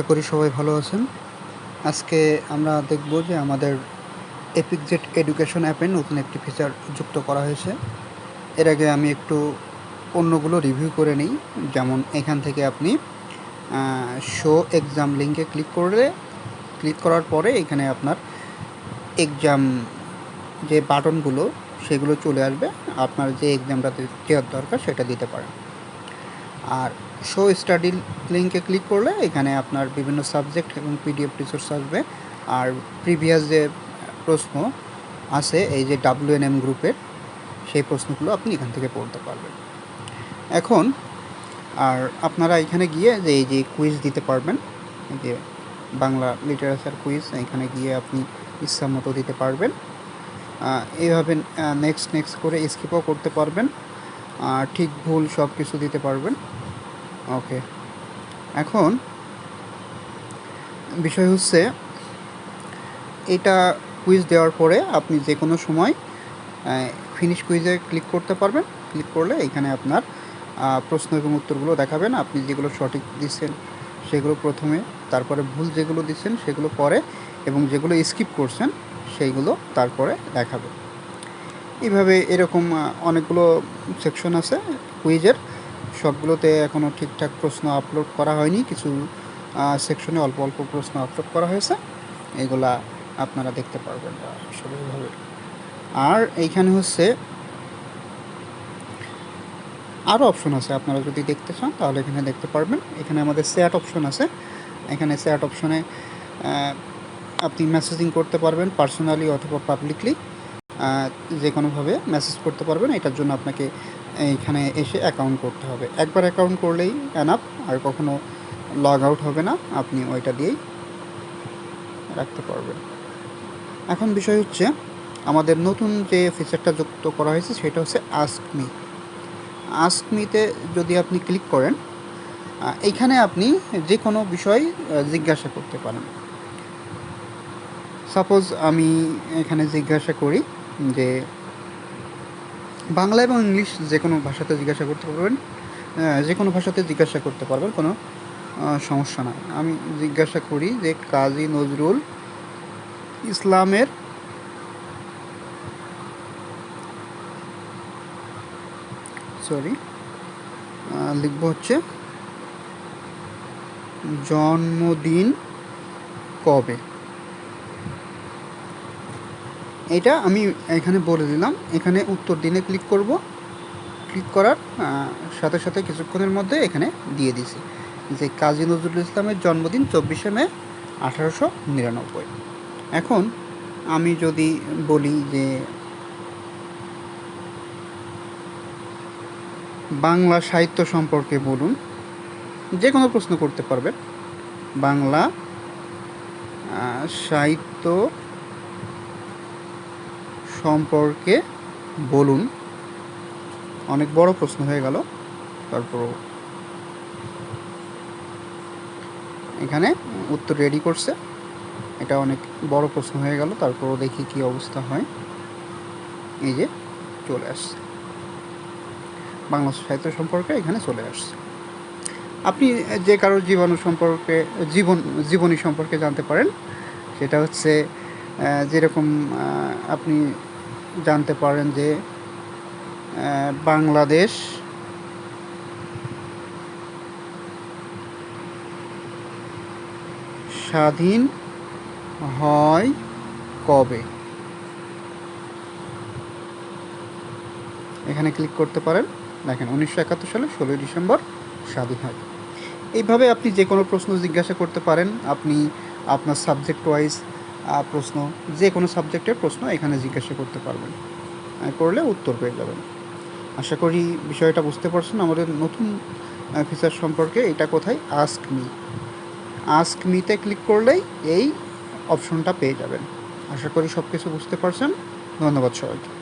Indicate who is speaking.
Speaker 1: আশা করি সবাই ভালো আছেন। আজকে আমরা দেখব যে আমাদের এপিক জেট এডুকেশন অ্যাপে নতুন একটি ফিচার যুক্ত করা হয়েছে। এর আগে আমি একটু অন্যগুলো রিভিউ করে নিই। যেমন এখান থেকে আপনি শো এক্সাম লিঙ্কে ক্লিক করলে ক্লিক করার পরে এখানে আপনার এক্সাম যে বাটনগুলো সেগুলো চলে আসবে। আপনার যে এক্সামটা দেওয়ার দরকার, সেটা দিতে পারেন। আর শো স্টাডি লিঙ্কে ক্লিক করলে এখানে আপনার বিভিন্ন সাবজেক্ট এবং পিডিএফ রিসোর্স আসবে। আর প্রিভিয়াস যে প্রশ্ন আছে, এই যে ডাব্লিউএনএম গ্রুপের সেই প্রশ্নগুলো আপনি এখান থেকে পড়তে পারবেন। এখন, আর আপনারা এখানে গিয়ে যে এই যে কুইজ দিতে পারবেন, এই যে বাংলা লিটারেচার কুইজ এখানে গিয়ে আপনি ইচ্ছা মতো দিতে পারবেন। এইভাবে নেক্সট নেক্সট করে স্কিপও করতে পারবেন। ঠিক ভুল সব কিছু দিতে পারবেন। ওকে। এখন বিষয় হচ্ছে, এটা কুইজ দেওয়ার পরে আপনি যে কোনো সময় ফিনিশ কুইজে ক্লিক করতে পারবেন। ক্লিক করলে এখানে আপনার প্রশ্ন এবং উত্তরগুলো দেখাবেন। আপনি যেগুলো সঠিক দিচ্ছেন, সেগুলো প্রথমে, তারপরে ভুল যেগুলো দিচ্ছেন, সেগুলো পরে এবং যেগুলো স্কিপ করছেন, সেইগুলো তারপরে দেখাবে এইভাবে এরকম অনেকগুলো সেকশন আছে কুইজের সবগুলোতে এখনও ঠিকঠাক প্রশ্ন আপলোড করা হয়নি। কিছু সেকশনে অল্প অল্প প্রশ্ন আপলোড করা হয়েছে। এগুলা আপনারা দেখতে পারবেন আসলে এইভাবে আর এইখানে হচ্ছে আরও অপশন আছে। আপনারা যদি দেখতে চান, তাহলে এখানে দেখতে পারবেন। এখানে আমাদের চ্যাট অপশন আছে। এখানে চ্যাট অপশনে আপনি মেসেজিং করতে পারবেন পার্সোনালি অথবা পাবলিকলি যে কোনোভাবে মেসেজ করতে পারবেন এটার জন্য আপনাকে এইখানে এসে অ্যাকাউন্ট করতে হবে। একবার অ্যাকাউন্ট করলেই অ্যানাপ আর কখনো লগ আউট হবে না, আপনি ওইটা দিয়েই রাখতে পারবেন। এখন বিষয় হচ্ছে, আমাদের নতুন যে ফিচারটা যুক্ত করা হয়েছে, সেটা হচ্ছে আস্কমি আস্কমিতে যদি আপনি ক্লিক করেন এইখানে আপনি যে কোনো বিষয় জিজ্ঞাসা করতে পারেন। সাপোজ আমি এখানে জিজ্ঞাসা করি যে বাংলা এবং ইংলিশ যে কোনো ভাষাতে জিজ্ঞাসা করতে পারবেন যে কোনো ভাষাতে জিজ্ঞাসা করতে পারবেন, কোনো সমস্যা নাই। আমি জিজ্ঞাসা করি যে কাজী নজরুল ইসলামের সরি লিখব হচ্ছে, জন্মদিন কবে? এটা আমি এখানে বলে দিলাম। এখানে উত্তর দিনে ক্লিক করব। ক্লিক করার সাথে সাথে কিছুক্ষণের মধ্যে এখানে দিয়ে দিছি। যে কাজী নজরুল ইসলামের জন্মদিন চব্বিশে মে আঠারোশো নিরানব্বই। এখন আমি যদি বলি যে বাংলা সাহিত্য সম্পর্কে বলুন, যে কোনো প্রশ্ন করতে পারবেন। বাংলা সাহিত্য সম্পর্কে বলুন। অনেক বড় প্রশ্ন হয়ে গেল। তারপর এখানে উত্তর রেডি করছে। এটা অনেক বড় প্রশ্ন হয়ে গেল। তারপরও দেখি কি অবস্থা হয়। এই যে চলে আসছে। বাংলা সাহিত্য সম্পর্কে এখানে চলে আসছে। আপনি যে কারোর জীবাণু সম্পর্কে, জীবন, জীবনী সম্পর্কে জানতে পারেন, সেটা হচ্ছে যেরকম আপনি জানতে পারেন যে বাংলাদেশ স্বাধীন হয় কবে? এখানে ক্লিক করতে পারেন। দেখেন, উনিশশো একাত্তর সালে ষোলোই ডিসেম্বর স্বাধীন হয়। এইভাবে আপনি যে কোনো প্রশ্ন জিজ্ঞাসা করতে পারেন। আপনি আপনার সাবজেক্ট ওয়াইজ প্রশ্ন, যে কোনো সাবজেক্টের প্রশ্ন এখানে জিজ্ঞাসা করতে পারবেন। করলে উত্তর পেয়ে যাবেন। আশা করি বিষয়টা বুঝতে পারছেন। আমাদের নতুন ফিচার সম্পর্কে এটা কোথায়? আস্ক মি আস্ক মিতে ক্লিক করলেই এই অপশনটা পেয়ে যাবেন। আশা করি সব কিছু বুঝতে পারছেন। ধন্যবাদ সবাইকে।